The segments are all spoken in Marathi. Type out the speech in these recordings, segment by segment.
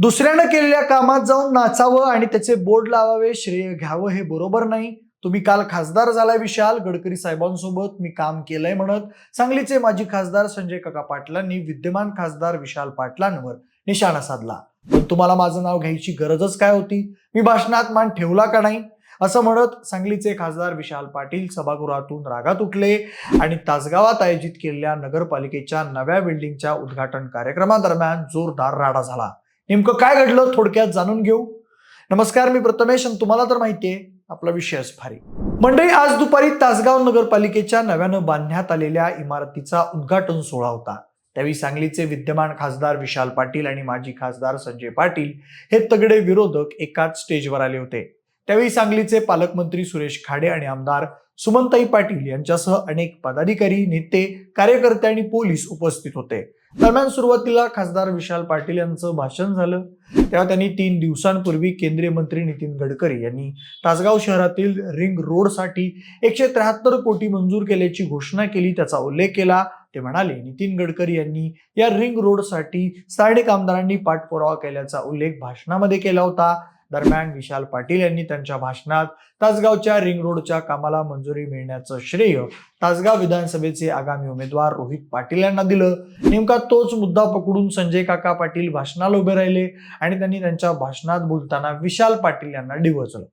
दुसऱ्यानं केलेल्या कामात जाऊन नाचावं आणि त्याचे बोर्ड लावावे श्रेय घ्यावं हे बरोबर नाही. तुम्ही काल खासदार झालाय विशाल गडकरी साहेबांसोबत मी काम केलंय म्हणत. सांगलीचे माजी खासदार संजय काका पाटलांनी विद्यमान खासदार विशाल पाटलांवर निशाणा साधला. पण तुम्हाला माझं नाव घ्यायची गरजच काय होती? मी भाषणात मान ठेवला का नाही? असं म्हणत सांगलीचे खासदार विशाल पाटील सभागृहातून रागात उठले आणि तासगावात आयोजित केलेल्या नगरपालिकेच्या नव्या बिल्डिंगच्या उद्घाटन कार्यक्रमादरम्यान जोरदार राडा झाला. नेमकं काय घडलं? थोडक्यात जाणून घेऊ. नमस्कार मी प्रथमेश आणि तुम्हाला तर माहितीये आपला विषयच भारी. मंडळी आज दुपारी तासगाव नगरपालिकेच्या नव्यानं बांधण्यात आलेल्या इमारतीचा उद्घाटन सोहळा होता. त्यावेळी सांगलीचे विद्यमान खासदार विशाल पाटील आणि माजी खासदार संजय पाटील हे तगडे विरोधक एकाच स्टेजवर आले होते. त्यावेळी सांगलीचे पालकमंत्री सुरेश खाडे आणि आमदार सुमनताई पाटील यांच्यासह अनेक पदाधिकारी नेते कार्यकर्ते आणि पोलीस उपस्थित होते. दरम्यान सुरुवातीला खासदार विशाल पाटील यांचं भाषण झालं. तेव्हा त्यांनी तीन दिवसांपूर्वी केंद्रीय मंत्री नितीन गडकरी यांनी तासगाव शहरातील रिंग रोडसाठी एकशे त्र्याहत्तर कोटी मंजूर केल्याची घोषणा केली त्याचा उल्लेख केला. ते म्हणाले नितीन गडकरी यांनी या रिंग रोडसाठी स्थानिक आमदारांनी पाठपुरावा केल्याचा उल्लेख भाषणामध्ये केला होता. दरम्यान विशाल पाटील यांनी त्यांच्या भाषणात तासगावच्या रिंग रोडच्या कामाला मंजुरी मिळण्याचं श्रेय तासगाव विधानसभेचे आगामी उमेदवार रोहित पाटील यांना दिलं. नेमका तोच मुद्दा पकडून संजय काका पाटील भाषणाला उभे राहिले आणि त्यांनी त्यांच्या भाषणात बोलताना विशाल पाटील यांना डिवचलं.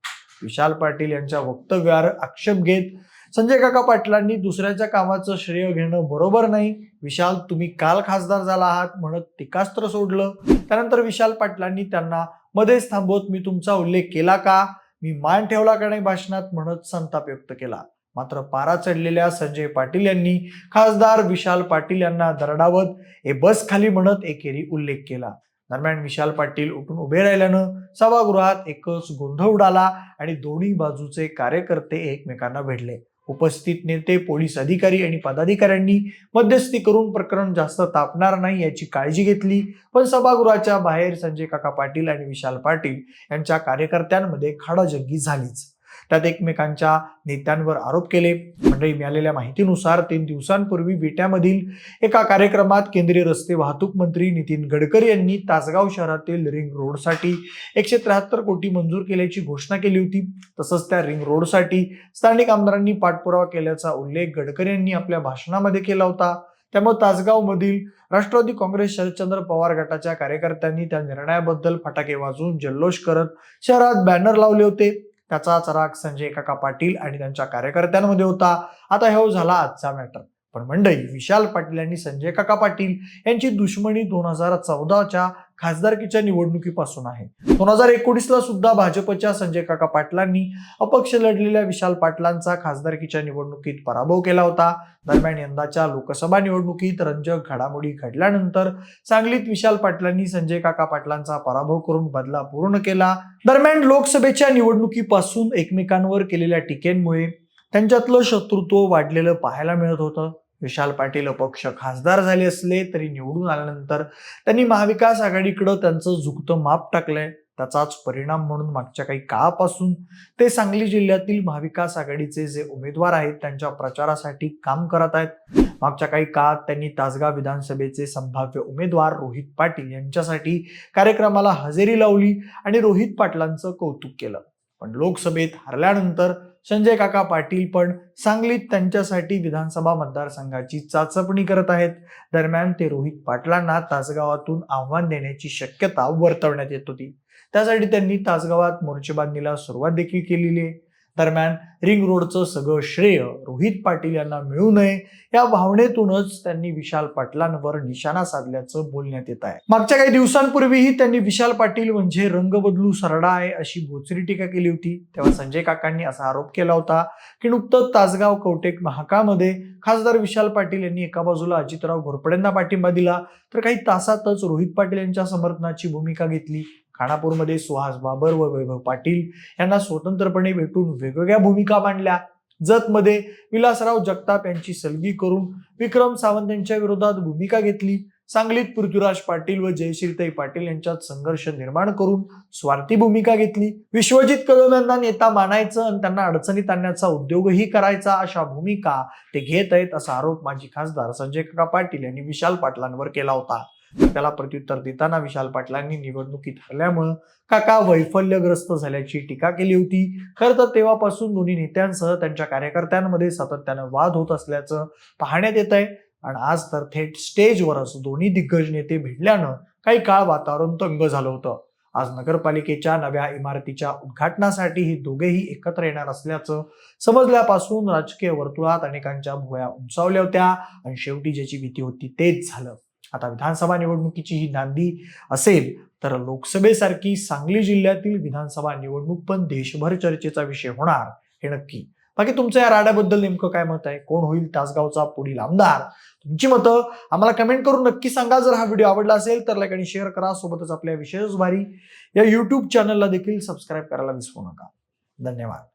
विशाल पाटील यांच्या वक्तव्यावर आक्षेप घेत संजय काका पाटलांनी दुसऱ्याच्या कामाचं श्रेय घेणं बरोबर नाही. विशाल तुम्ही काल खासदार झाला आहात म्हणत टीकास्त्र सोडलं. त्यानंतर विशाल पाटलांनी त्यांना मध्येच थांबवत मी तुमचा उल्लेख केला का? मी मान ठेवला का नाही भाषणात म्हणत संताप व्यक्त केला. मात्र पारा चढलेल्या संजय पाटील यांनी खासदार विशाल पाटील यांना दरडावत हे बस खाली म्हणत एकेरी उल्लेख केला. दरम्यान विशाल पाटील उठून उभे राहिल्यानं सभागृहात एकच गोंधळ उडाला आणि दोन्ही बाजूचे कार्यकर्ते एकमेकांना भेटले. उपस्थित नेते पोलीस अधिकारी आणि पदाधिकाऱ्यांनी मध्यस्थी करून प्रकरण जास्त तापणार नाही याची काळजी घेतली. पण सभागृहाच्या बाहेर संजय काका पाटील आणि विशाल पाटील यांच्या कार्यकर्त्यांमध्ये खाडाजंगी झालीच. त्यात एकमेकांच्या नेत्यांवर आरोप केले. मंडळी मिळालेल्या माहितीनुसार तीन दिवसांपूर्वी विट्यामधील एका कार्यक्रमात केंद्रीय रस्ते वाहतूक मंत्री नितीन गडकरी यांनी तासगाव शहरातील रिंग रोडसाठी एकशे त्र्याहत्तर कोटी मंजूर केल्याची घोषणा केली होती. तसंच त्या रिंग रोडसाठी स्थानिक आमदारांनी पाठपुरावा केल्याचा उल्लेख गडकरी यांनी आपल्या भाषणामध्ये केला होता. त्यामुळे तासगावमधील राष्ट्रवादी काँग्रेस शरदचंद्र पवार गटाच्या कार्यकर्त्यांनी त्या निर्णयाबद्दल फटाके वाजवून जल्लोष करत शहरात बॅनर लावले होते. त्याचा चराग संजय काका पाटील आणि त्यांच्या कार्यकर्त्यांमध्ये होता. आता हे झाला आजचा मॅटर पण मंडई विशाल पाटील आणि संजय काका पाटील यांची दुश्मनी दोन हजार चौदाच्या खासदारकीच्या निवडणुकीपासून आहे. दोन हजार एकोणीसला सुद्धा भाजपच्या संजय काका पाटलांनी अपक्ष लढलेल्या विशाल पाटलांचा खासदारकीच्या निवडणुकीत पराभव केला होता. दरम्यान यंदाच्या लोकसभा निवडणुकीत रंजक घडामोडी घडल्यानंतर सांगलीत विशाल पाटलांनी संजय काका पाटलांचा पराभव करून बदला पूर्ण केला. दरम्यान लोकसभेच्या निवडणुकीपासून एकमेकांवर केलेल्या टीकेंमुळे त्यांच्यातलं शत्रुत्व वाढलेलं पाहायला मिळत होतं. विशाल पाटील अपक्ष खासदार झाले असले तरी निवडून आल्यानंतर त्यांनी महाविकास आघाडीकडं त्यांचं झुकतं माप टाकलंय. त्याचाच परिणाम म्हणून मागच्या काही काळापासून ते सांगली जिल्ह्यातील महाविकास आघाडीचे जे उमेदवार आहेत त्यांच्या प्रचारासाठी काम करत आहेत. मागच्या काही काळात त्यांनी तासगाव विधानसभेचे संभाव्य उमेदवार रोहित पाटील यांच्यासाठी कार्यक्रमाला हजेरी लावली आणि रोहित पाटलांचं कौतुक केलं. पण लोकसभेत हरल्यानंतर संजय काका पाटील पण सांगलीत त्यांच्यासाठी विधानसभा मतदारसंघाची चाचपणी करत आहेत. दरम्यान ते रोहित पाटलांना तासगावातून आव्हान देण्याची शक्यता वर्तवण्यात येत होती. त्यासाठी त्यांनी तासगावात मोर्चेबांधणीला सुरुवात देखील केलेली आहे. दरम्यान रिंग रोडचं सगळं श्रेय रोहित पाटील यांना मिळू नये या भावनेतूनच त्यांनी विशाल पाटलांवर निशाणा साधल्याचं बोलण्यात येत आहे. मागच्या काही दिवसांपूर्वीही त्यांनी विशाल पाटील म्हणजे रंग बदलू सरडा आहे अशी बोचरी टीका केली होती. तेव्हा संजय काकांनी असा आरोप केला होता की नुकतंच तासगाव कवटेक महाकामध्ये खासदार विशाल पाटील यांनी एका बाजूला अजितराव घोरपडेंना पाठिंबा दिला तर काही तासातच रोहित पाटील यांच्या समर्थनाची भूमिका घेतली. खानापूरमध्ये सुहास बाबर व वैभव पाटील यांना स्वतंत्रपणे भेटून वेगवेगळ्या भूमिका मांडल्या. जतमध्ये विलासराव जगताप यांची सलगी करून विक्रम सावंत यांच्या विरोधात भूमिका घेतली. सांगलीत पृथ्वीराज पाटील व जयश्रीताई पाटील यांच्यात संघर्ष निर्माण करून स्वार्थी भूमिका घेतली. विश्वजित कदम यांना नेता मानायचं आणि त्यांना अडचणीत आणण्याचा उद्योगही करायचा अशा भूमिका ते घेत आहेत असा आरोप माजी खासदार संजय काका पाटील यांनी विशाल पाटलांवर केला होता. त्याला प्रत्युत्तर देताना विशाल पाटलांनी निवडणुकीत हरल्यामुळं काका वैफल्यग्रस्त झाल्याची टीका केली होती. खरं तर तेव्हापासून दोन्ही नेत्यांसह त्यांच्या कार्यकर्त्यांमध्ये सातत्यानं वाद होत असल्याचं पाहण्यात येत आहे. आणि आज तर थेट स्टेजवरच दोन्ही दिग्गज नेते भिडल्यानं काही काळ वातावरण तंग झालं होतं. आज नगरपालिकेच्या नव्या इमारतीच्या उद्घाटनासाठी हे दोघेही एकत्र येणार असल्याचं समजल्यापासून राजकीय वर्तुळात अनेकांच्या भुवया उंचावल्या होत्या. आणि शेवटी ज्याची भीती होती तेच झालं. आता विधानसभा निवडणुकीची ही नांदी असेल तर लोकसभेसारखी सांगली जिल्ह्यातील विधानसभा निवडणूक पण देशभर चर्चेचा विषय होणार हे नक्की. बाकी तुमचं या राड्याबद्दल नेमकं काय मत आहे? कोण होईल तासगावचा पुढील आमदार? तुमची मतं आम्हाला कमेंट करून नक्की सांगा. जर हा व्हिडिओ आवडला असेल तर लाईक आणि शेअर करा. सोबतच आपल्या विशेष भारी या युट्यूब चॅनलला देखील सबस्क्राईब करायला विसरू नका. धन्यवाद.